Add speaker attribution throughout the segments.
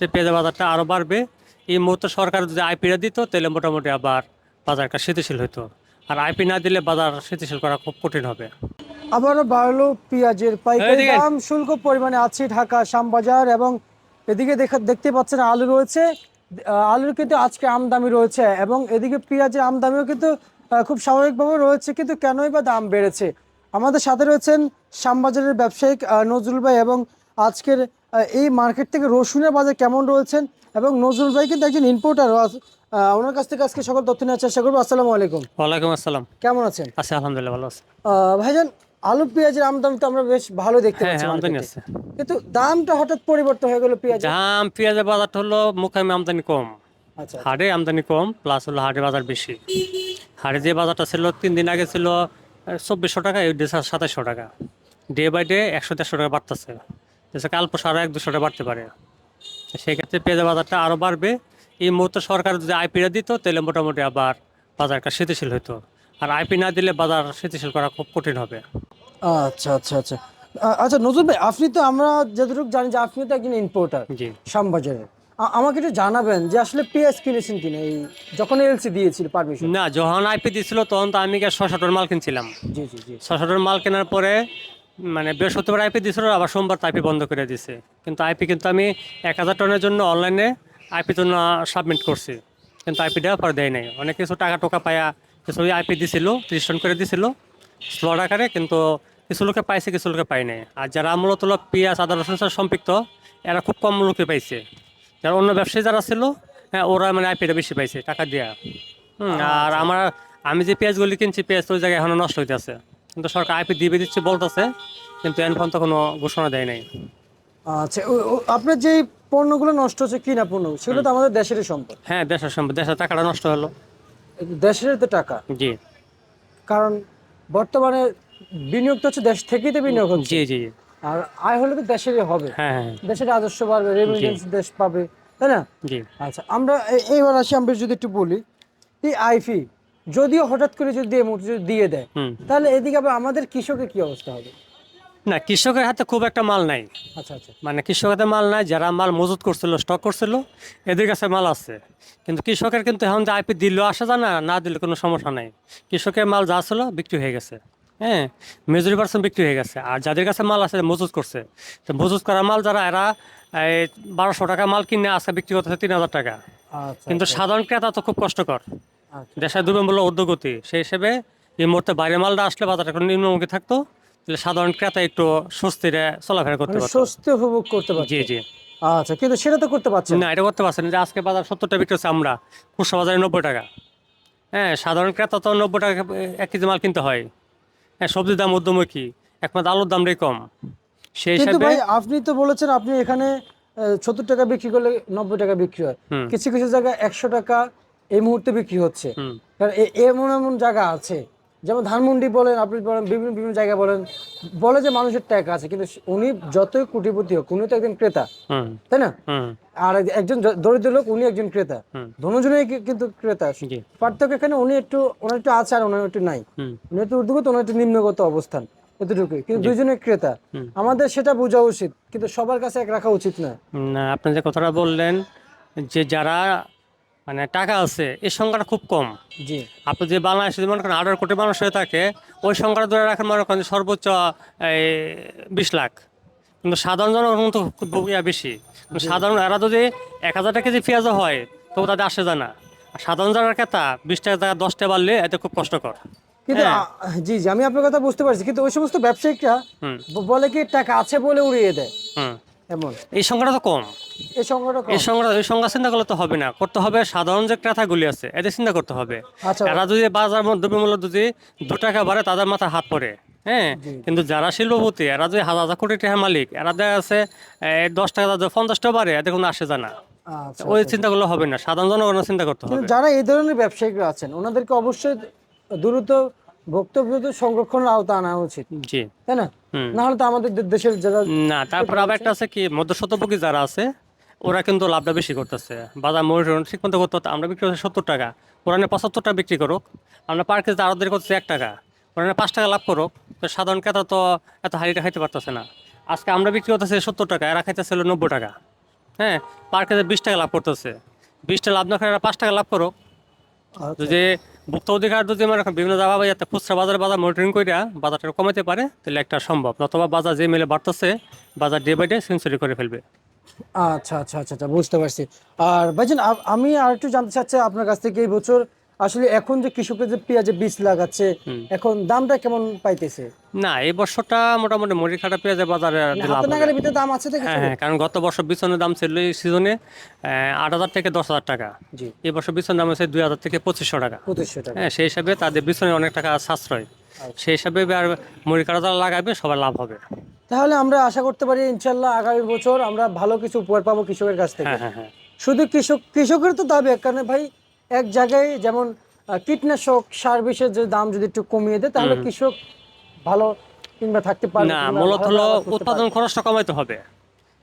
Speaker 1: সেক্ষেত্রে পেঁয়াজের বাজারটা আরও বাড়বে। এই মুহূর্তে সরকার যদি আইপিটা দিত তাহলে মোটামুটি আবার বাজারটা স্থিতিশীল হতো আর আইপি না দিলে বাজার স্থিতিশীল করা খুব কঠিন হবে।
Speaker 2: আবারও বাড়লো পেঁয়াজের পাইকারি দাম। শুল্ক পরিমাণে আছে ঢাকা শ্যামবাজার এবং এদিকে দেখা দেখতে পাচ্ছেন আলু রয়েছে। আলুর কিন্তু আজকে আমদামি রয়েছে এবং এদিকে পেঁয়াজের আমদামিও কিন্তু খুব স্বাভাবিকভাবে রয়েছে কিন্তু কেনই বা দাম বেড়েছে? আমাদের সাথে রয়েছেন শ্যামবাজারের ব্যবসায়িক নজরুল ভাই এবং আজকের এই মার্কেট থেকে রসুনের বাজার কেমন রয়েছেন? এবং নজরুল ভাই কিন্তু একজন ইম্পোর্টার ওনার কাছ থেকে আজকে সকল তথ্য নেওয়ার চেষ্টা করব। আসসালামু আলাইকুম।
Speaker 1: ওয়ালাইকুম আসসালাম।
Speaker 2: কেমন আছেন?
Speaker 1: আচ্ছা আলহামদুলিল্লাহ ভালো আছে।
Speaker 2: ভাইজান আলু পেঁয়াজের আমদানি তো আমরা বেশ ভালো দেখতে
Speaker 1: হ্যাঁ
Speaker 2: পাচ্ছি
Speaker 1: হ্যাঁ আমদানি আছে।
Speaker 2: কিন্তু দামটা হঠাৎ পরিবর্তন হয়ে গেল পেঁয়াজ
Speaker 1: জাম পেঁয়াজের বাজারটা হলো মুখামে আমদানি কম।
Speaker 2: আচ্ছা।
Speaker 1: হাটে আমদানি কম প্লাস হলো হাটে বাজার বেশি। হাটে যে বাজারটা ছিল তিন দিন আগে ছিল চব্বিশশো টাকা এই দেশে সাতাশশো টাকা। ডে বাই ডে একশো দেড়শো টাকা বাড়তেছে। দেশে কাল পরশু আরও এক দুশো টাকা বাড়তে পারে। সেক্ষেত্রে পেঁয়াজের বাজারটা আরও বাড়বে। এই মুহূর্তে সরকার যদি আইপিটা দিত তাহলে মোটামুটি আবার বাজারটা স্থিতিশীল হতো আর আইপি না দিলে বাজার স্থিতিশীল করা খুব কঠিন হবে।
Speaker 2: আচ্ছা আচ্ছা আচ্ছা। আচ্ছা নজরুল ভাই আপনি তো আমরা যতটুকু জানি যে আপনি তো একজন ইম্পোর্টার
Speaker 1: জি।
Speaker 2: শ্যামবাজারের। আমাকে একটু জানাবেন যে আসলে পেঁয়াজ কিনেছেন কিনা এই যখন এলসি দিয়েছিল পারমিশন
Speaker 1: না যখন আইপি দিয়েছিল তখন তো আমি ছশো টন মাল কিনছিলাম।
Speaker 2: জি জি জি।
Speaker 1: ছশো টন মাল কেনার পরে মানে বৃহস্পতিবার আইপি দিছিল আবার সোমবার আইপি বন্ধ করে দিছে। কিন্তু আইপি কিন্তু আমি এক হাজার টনের জন্য অনলাইনে আইপি জন্য সাবমিট করছি। কিন্তু আইপি দেওয়ার পর দেয় নাই। অনেক কিছু টাকা টোকা পায়া কিছু আইপি দিছিল ত্রিশ টন করে দিছিল স্লট আকারে কিন্তু কিছু লোকে পাইছে কিছু লোকে পাই নাই। আর যারা মূলত পেঁয়াজ আদা রসুন সম্পৃক্ত এরা খুব কম লোকে পাইছে। যারা অন্য ব্যবসায়ী যারা ছিল হ্যাঁ ওরা মানে আইপিটা বেশি পাইছে টাকা দেওয়া হুম, আর আমার আমি যে পেঁয়াজগুলি কিনছি পেঁয়াজ তো ওই জায়গায় এখনও নষ্ট হইতেছে। কিন্তু সরকার আইপি দিবে দিচ্ছে বলতেছে কিন্তু এখন তো কোনো ঘোষণা দেয় নাই।
Speaker 2: আচ্ছা আপনার যে পণ্যগুলো নষ্ট হচ্ছে কিনা পণ্য? সেগুলো তো আমাদের দেশেরই সম্পদ।
Speaker 1: হ্যাঁ দেশের সম্পদ দেশের টাকাটা নষ্ট হলো।
Speaker 2: দেশের তো টাকা।
Speaker 1: জি।
Speaker 2: কারণ বর্তমানে বিনিয়োগ তো হচ্ছে দেশ থেকেই তো বিনিয়োগ হচ্ছে।
Speaker 1: জি জি।
Speaker 2: আর আয় হলে তো দেশেরই হবে।
Speaker 1: হ্যাঁ হ্যাঁ
Speaker 2: দেশের রাজস্ব বাড়বে রেমিটেন্স দেশ পাবে তাই না?
Speaker 1: জি।
Speaker 2: আচ্ছা আমরা এইবার আসি আমরা যদি একটু বলি এই আইফি যদিও হঠাৎ করে যদি এই মুহূর্তে যদি দিয়ে দেয় তাহলে এদিকে আবার আমাদের কৃষকের কি অবস্থা হবে?
Speaker 1: না কৃষকের হাতে খুব একটা মাল নাই।
Speaker 2: আচ্ছা আচ্ছা।
Speaker 1: মানে কৃষকের হাতে মাল নাই যারা মাল মজুত করছিল স্টক করছিল এদের কাছে মাল আছে। কিন্তু কৃষকের কিন্তু এখন যে আইপি দিলেও আসা যায় না না দিলে কোনো সমস্যা নাই। কৃষকের মাল যা ছিল বিক্রি হয়ে গেছে। হ্যাঁ মেজরি পার্সেন্ট বিক্রি হয়ে গেছে। আর যাদের কাছে মাল আছে মজুত করছে। তো মজুত করা মাল যারা এরা এই বারোশো টাকা মাল কিনে আজকে বিক্রি করতেছে তিন হাজার টাকা।
Speaker 2: আচ্ছা
Speaker 1: কিন্তু সাধারণ ক্রেতা তো খুব কষ্টকর।
Speaker 2: আচ্ছা।
Speaker 1: দেশের দ্রব্যমূল্য ঊর্ধ্বগতি সেই হিসেবে এই মুহূর্তে বাইরে মালটা আসলে বাজারটা একটু নিম্নমুখী থাকতো তাহলে সাধারণ ক্রেতা একটু স্বস্তিরে চলাফেরা করতে
Speaker 2: মানে
Speaker 1: পারতো।
Speaker 2: স্বস্তি উপভোগ করতে পারছে
Speaker 1: জি জি।
Speaker 2: আচ্ছা কিন্তু সেটা তো করতে পারছে না।
Speaker 1: এটা করতে পারছেন যে আজকে বাজার সত্তরটা বিক্রি হচ্ছে আমরা খুচরা বাজারে নব্বই টাকা। হ্যাঁ সাধারণ ক্রেতা তো নব্বই টাকা এক কেজি মাল কিনতে হয়। হ্যাঁ সবজির দাম ঊর্ধ্বমুখী একমাত্র আলুর দামটাই কম। সেই হিসাবে
Speaker 2: ভাই আপনি তো বলেছেন আপনি এখানে সত্তর টাকা বিক্রি করলে নব্বই টাকা বিক্রি হয়। কিছু কিছু জায়গায় একশো টাকা এই মুহূর্তে বিক্রি হচ্ছে। কারণ এমন এমন জায়গা আছে যেমন ধানমন্ডি বলেন আপনি বলেন বিভিন্ন বিভিন্ন জায়গায় বলেন বলে যে মানুষের ট্যাগ আছে কিন্তু উনি যতই কোটিপতি হোক উনি তো একজন ক্রেতা তাই না? আর একজন দরিদ্র লোক উনি একজন ক্রেতা।
Speaker 1: হুম।
Speaker 2: কিন্তু ক্রেতা। পার্থক্য এখানে উনি একটু ওনার একটু আছে আর ওনার একটু নাই। উনি একটু ঊর্ধ্বগত ওনার একটু নিম্নগত অবস্থান এতটুকুই। কিন্তু দুইজনের ক্রেতা। আমাদের সেটা বোঝা উচিত কিন্তু সবার কাছে এক রাখা উচিত না।
Speaker 1: না আপনি যে কথাটা বললেন যে যারা মানে টাকা আছে এই সংখ্যাটা খুব কম।
Speaker 2: জি।
Speaker 1: আপনি যে বাংলাদেশে মনে করেন আঠারো কোটি মানুষ হয়ে থাকে ওই সংখ্যাটা ধরে রাখেন মনে করেন সর্বোচ্চ এই বিশ লাখ। কিন্তু সাধারণ জনগণ তো খুব বেশি। সাধারণ এরা যদি এক হাজার টাকা কেজি পেঁয়াজও হয় তবু তাদের আসে যায় না। আর সাধারণ যারা ক্রেতা বিশ টাকা টাকা দশ টাকা বাড়লে এতে খুব কষ্টকর।
Speaker 2: কিন্তু
Speaker 1: হ্যাঁ।
Speaker 2: জি জি আমি আপনার কথা বুঝতে পারছি। কিন্তু ওই সমস্ত ব্যবসায়িকরা
Speaker 1: হুম।
Speaker 2: বলে কি টাকা আছে বলে উড়িয়ে দেয়?
Speaker 1: হুম।
Speaker 2: এমন।
Speaker 1: এই সংখ্যাটা তো কম।
Speaker 2: এই সংখ্যাটা কম।
Speaker 1: এই সংখ্যা এই সংখ্যা চিন্তা করলে তো হবে না। করতে হবে সাধারণ যে ক্রেতাগুলি আছে এদের চিন্তা করতে হবে।
Speaker 2: আচ্ছা।
Speaker 1: যদি বাজার দ্রব্যমূল্য যদি দু টাকা বাড়ে তাদের মাথায় হাত পড়ে। হ্যাঁ? কিন্তু যারা শিল্পপতি এরা হাজার হাজার কোটি টাকার মালিক এরা দেখা আছে এই দশ টাকা যদি পঞ্চাশ টাকা বাড়ে এদের কোনো আসে যায় না
Speaker 2: আচ্ছা
Speaker 1: ওই চিন্তা করলে হবে না। সাধারণ জনগণের চিন্তা করতে হবে।
Speaker 2: যারা এই ধরনের ব্যবসায়িকরা আছেন ওনাদেরকে অবশ্যই দ্রুত বক্তব্য সংরক্ষণের আওতা আনা উচিত।
Speaker 1: জি।
Speaker 2: তাই না। না হলে তো আমাদের দেশের যারা
Speaker 1: না তারপর আবার একটা আছে কি মধ্যস্বত্বভোগী যারা আছে ওরা কিন্তু লাভটা বেশি করতেছে। বাজার মনিটরণ ঠিক মতো করতে আমরা বিক্রি করছি সত্তর টাকা। ওরা পঁচাত্তর টাকা বিক্রি করুক। আমরা পার কেজি আরও দেরি করতেছি এক টাকা। ওরা পাঁচ টাকা লাভ করুক। তো সাধারণ ক্রেতা তো এত হারিটা খাইতে পারতেছে না। আজকে আমরা বিক্রি করতেছি সত্তর টাকা এরা খাইতেছিল নব্বই টাকা। হ্যাঁ পার কেজি বিশ টাকা লাভ করতেছে। বিশ টাকা লাভ না করে এরা পাঁচ টাকা লাভ করো
Speaker 2: আচ্ছা।
Speaker 1: যে ভুক্ত অধিকার যদি আমার এখন বিভিন্ন জায়গা যাতে খুচরা বাজার বাজার মনিটরিং করে বাজারটা কমাতে পারে তাহলে একটা সম্ভব। নতবা বাজার যে মেলে বাড়তেছে বাজার ডে বাই ডে সেঞ্চুরি করে ফেলবে।
Speaker 2: আচ্ছা আচ্ছা আচ্ছা আচ্ছা বুঝতে পারছি। আর ভাইজান আমি আর একটু জানতে চাচ্ছি আপনার কাছ থেকে এই বছর আসলে এখন যে কৃষকের যে পেঁয়াজে বীজ লাগাচ্ছে এখন দামটা কেমন পাইতেছে?
Speaker 1: না এই বছরটা মোটামুটি মুড়ি খাটা পেঁয়াজের বাজারে।
Speaker 2: নাগালের ভিতরে দাম আছে
Speaker 1: হ্যাঁ হ্যাঁ কারণ গত বছর বিছনের দাম ছিল এই সিজনে আট হাজার থেকে দশ হাজার টাকা।
Speaker 2: জি।
Speaker 1: এই বছর বিছনের দাম হচ্ছে দুই হাজার থেকে পঁচিশশো টাকা।
Speaker 2: পঁচিশশো টাকা।
Speaker 1: হ্যাঁ সেই হিসাবে তাদের বিছনে অনেক টাকা সাশ্রয়। সেই হিসাবে আর মুড়ি কাটা যারা লাগাবে সবার লাভ হবে।
Speaker 2: তাহলে আমরা আশা করতে পারি ইনশাল্লাহ আগামী বছর আমরা ভালো কিছু উপহার পাবো কৃষকের কাছ থেকে।
Speaker 1: হ্যাঁ হ্যাঁ
Speaker 2: শুধু কৃষক কৃষকের তো দাবি কারণে ভাই এক জায়গায় যেমন কীটনাশক সার বিষের যে দাম যদি একটু কমিয়ে দেয় তাহলে কৃষক ভালো কিংবা থাকতে পারবে
Speaker 1: না মূলত হলো উৎপাদন খরচটা কমাইতে হবে।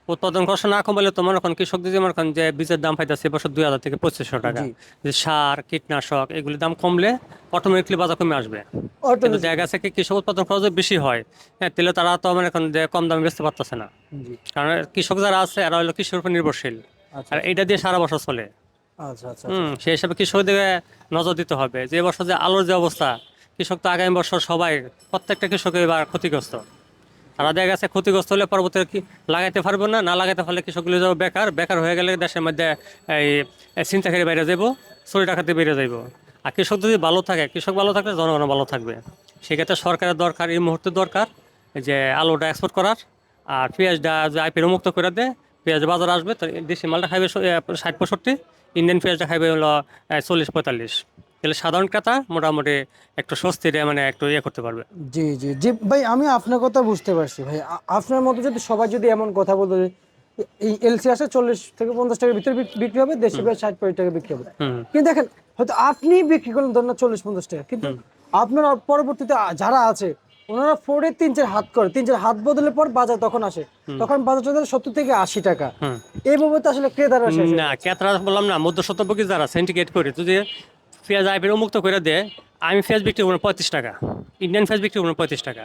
Speaker 1: উৎপাদন খরচ না কমালে তোমার এখন কৃষক যদি মনে করেন যে বীজের দাম পাইতেছে এবছর দুই হাজার থেকে পঁচিশশো টাকা যে সার কীটনাশক এগুলির দাম কমলে অটোমেটিকলি বাজার কমে আসবে। কিন্তু জায়গা থেকে কৃষক উৎপাদন খরচ বেশি হয় হ্যাঁ তাহলে তারা তো মানে এখন যে কম দামে বেচতে পারতেছে না। কারণ কৃষক যারা আছে এরা হলো কৃষির উপর নির্ভরশীল।
Speaker 2: আচ্ছা।
Speaker 1: আর এটা দিয়ে সারা বছর চলে। হুম, সেই হিসাবে কৃষকদের নজর দিতে হবে। যে বছর যে আলোর যে অবস্থা, কৃষক তো আগামী বছর সবাই, প্রত্যেকটা কৃষক এবার ক্ষতিগ্রস্ত। তারা দেখা গেছে ক্ষতিগ্রস্ত হলে পরবর্তী কি লাগাইতে পারবে না? না লাগাইতে পারলে কৃষকগুলো যাব বেকার। বেকার হয়ে গেলে দেশের মধ্যে এই চিন্তা করে বাইরে যাব চুরি ডাকাতে বেরিয়ে যাইব। আর কৃষক যদি ভালো থাকে, কৃষক ভালো থাকলে জনগণ ভালো থাকবে। সেক্ষেত্রে সরকারের দরকার, এই মুহূর্তে দরকার যে আলুটা এক্সপোর্ট করার, আর পেঁয়াজটা যে আইপির মুক্ত করে দেয় পেঁয়াজ বাজার আসবে তো দেশি মালটা খাইবে ষাট পঁয়ষট্টি ইন্ডিয়ান পেঁয়াজটা খাইবে হলো চল্লিশ পঁয়তাল্লিশ। তাহলে সাধারণ ক্রেতা মোটামুটি একটু স্বস্তিরে মানে একটু ইয়ে করতে পারবে।
Speaker 2: জি জি জি ভাই আমি আপনার কথা বুঝতে পারছি ভাই। আপনার মতো যদি সবাই যদি এমন কথা বলতো এই এলসি আসে চল্লিশ থেকে পঞ্চাশ টাকার ভিতরে বিক্রি হবে দেশি পেঁয়াজ ষাট পঁয়ষট্টি টাকা বিক্রি হবে। কিন্তু দেখেন হয়তো আপনি বিক্রি করলেন ধরেন চল্লিশ পঞ্চাশ টাকা কিন্তু আপনার পরবর্তীতে যারা আছে ওনারা ফোরে তিন চার হাত করে। তিন চার হাত বদলের পর বাজার তখন আসে। তখন বাজার চলে সত্তর থেকে আশি টাকা। এইভাবে তো আসলে ক্রেতারা
Speaker 1: না ক্রেতারা বললাম না মধ্য শতভোগী যারা সিন্ডিকেট করে যদি পেঁয়াজ আইপির মুক্ত করে দেয় আমি পেঁয়াজ বিক্রি করব পঁয়ত্রিশ টাকা। ইন্ডিয়ান পেঁয়াজ বিক্রি করব পঁয়ত্রিশ টাকা।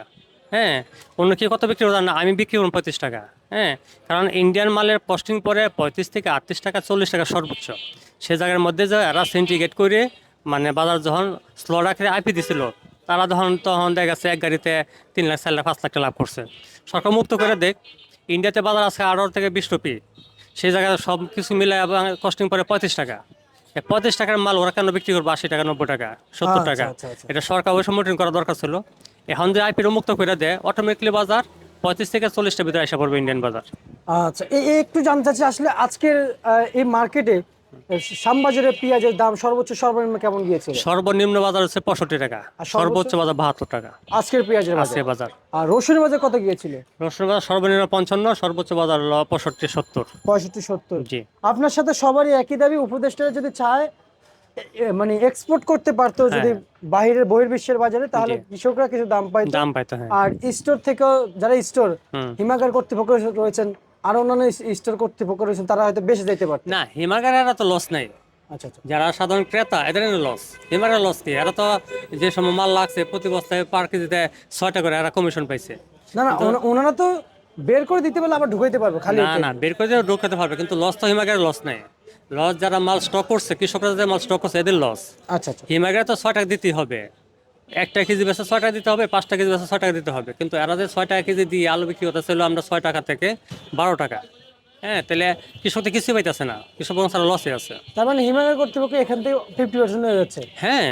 Speaker 1: হ্যাঁ অন্য কি কত বিক্রি করব না আমি বিক্রি করব পঁয়ত্রিশ টাকা। হ্যাঁ কারণ ইন্ডিয়ান মালের পোস্টিং পরে পঁয়ত্রিশ থেকে আটত্রিশ টাকা চল্লিশ টাকা সর্বোচ্চ। সে জায়গার মধ্যে যে এরা সিন্ডিকেট করে মানে বাজার যখন স্লো রাখে আইপি দিছিল। তারা যখন তখন দেখা গেছে এক গাড়িতে তিন লাখ চার লাখ পাঁচ লাখ টাকা লাভ করছে। সরকার মুক্ত করে দেখ ইন্ডিয়াতে বাজার আছে আঠারো থেকে বিশ রুপি। সেই জায়গায় সব কিছু মিলে এবং কস্টিং পরে পঁয়ত্রিশ টাকা। পঁয়ত্রিশ টাকার মাল ওরা কেন বিক্রি করব? আশি টাকা নব্বই টাকা সত্তর
Speaker 2: আচ্ছা,
Speaker 1: টাকা।
Speaker 2: আচ্ছা, আচ্ছা।
Speaker 1: এটা সরকার ওই মোটিং করা দরকার ছিল। এখন যে আইপির মুক্ত করে দেয় অটোমেটিকলি বাজার পঁয়ত্রিশ থেকে চল্লিশটার ভিতরে আসা পড়বে ইন্ডিয়ান বাজার।
Speaker 2: আচ্ছা একটু জানতে চাচ্ছি আসলে আজকের এই মার্কেটে পেঁয়াজের দাম সর্বোচ্চ সর্বনিম্ন কেমন গিয়েছিল
Speaker 1: সর্বনিম্ন বাজার হচ্ছে পঁয়ষট্টি টাকা।
Speaker 2: আর সর্বোচ্চ?
Speaker 1: বাজার বাহাত্তর টাকা।
Speaker 2: আজকের পেঁয়াজের
Speaker 1: আছে
Speaker 2: বাজার। আর রসুনের বাজার কত গিয়েছিল?
Speaker 1: রসুন বাজার সর্বনিম্ন পঞ্চান্ন সর্বোচ্চ বাজার হলো পঁয়ষট্টি সত্তর।
Speaker 2: পঁয়ষট্টি সত্তর।
Speaker 1: জি।
Speaker 2: আপনার সাথে সবারই একই দাবি উপদেষ্টারা যদি চায় মানে এক্সপোর্ট করতে পারতো যদি বাইরের বহির্বিশ্বের বাজারে তাহলে কৃষকরা কিছু দাম পাইতো।
Speaker 1: দাম পাইতো হ্যাঁ।
Speaker 2: আর স্টোর থেকেও যারা স্টোর
Speaker 1: হুম।
Speaker 2: হিমাগার কর্তৃপক্ষ রয়েছেন আর অন্যান্য স্টোর কর্তৃপক্ষ রয়েছেন তারা হয়তো বেশি যেতে পারত
Speaker 1: না হিমাগারেরা তো লস নাই।
Speaker 2: আচ্ছা আচ্ছা।
Speaker 1: যারা সাধারণ ক্রেতা এদের লস হিমাগারের লস কি? এরা তো যে সময় মাল লাগছে প্রতি বস্তায় পার কেজিতে ছয়টা করে এরা কমিশন পাইছে।
Speaker 2: না না ওনারা তো বের করে দিতে পারলে আবার ঢুকাইতে পারব খালি
Speaker 1: না না বের করে দিয়ে পারবে কিন্তু লস তো হিমাগারের লস নাই। লস যারা মাল স্টক করছে কৃষকরা যে মাল স্টক করছে এদের লস
Speaker 2: আচ্ছা আচ্ছা।
Speaker 1: হিমাগারে তো ছয় টাকা দিতেই হবে। একটা কেজি বেচে ছয় টাকা দিতে হবে পাঁচটা কেজি বেচে ছয় টাকা দিতে হবে। কিন্তু এরা যে ছয় টাকা কেজি দিয়ে আলু বিক্রি করতেছিল আমরা ছয় টাকা থেকে বারো টাকা। হ্যাঁ তাহলে কৃষক তো কিছুই পাইতেছে না। কৃষক বরং সারা লসে আছে।
Speaker 2: তার মানে হিমালয় কর্তৃপক্ষ এখান থেকে ফিফটি পার্সেন্ট হয়ে যাচ্ছে।
Speaker 1: হ্যাঁ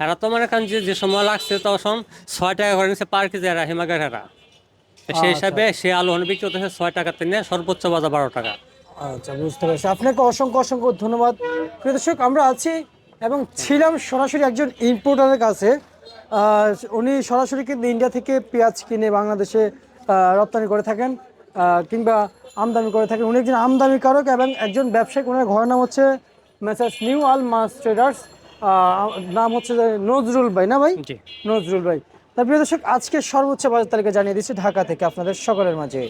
Speaker 1: এরা তো মানে কারণ যে যে সময় লাগছে তখন ছয় টাকা করে নিচ্ছে পার কেজি এরা হিমাগার এরা। সেই হিসাবে সে আলু হন বিক্রি করতেছে ছয় টাকাতে নিয়ে সর্বোচ্চ বাজার বারো টাকা।
Speaker 2: আচ্ছা বুঝতে পারছি। আপনাকে অসংখ্য অসংখ্য ধন্যবাদ। প্রিয় দর্শক আমরা আছি এবং ছিলাম সরাসরি একজন ইম্পোর্টারের কাছে। উনি সরাসরি কিন্তু ইন্ডিয়া থেকে পেঁয়াজ কিনে বাংলাদেশে রপ্তানি করে থাকেন কিংবা আমদানি করে থাকেন। উনি একজন আমদানিকারক এবং একজন ব্যবসায়িক। ওনার ঘরের নাম হচ্ছে messrs new Al Mas traders নাম হচ্ছে নজরুল ভাই না ভাই?
Speaker 1: জি।
Speaker 2: নজরুল ভাই। তার প্রিয় দর্শক আজকে সর্বোচ্চ বাজার তালিকা জানিয়ে দিচ্ছি ঢাকা থেকে আপনাদের সকলের মাঝে।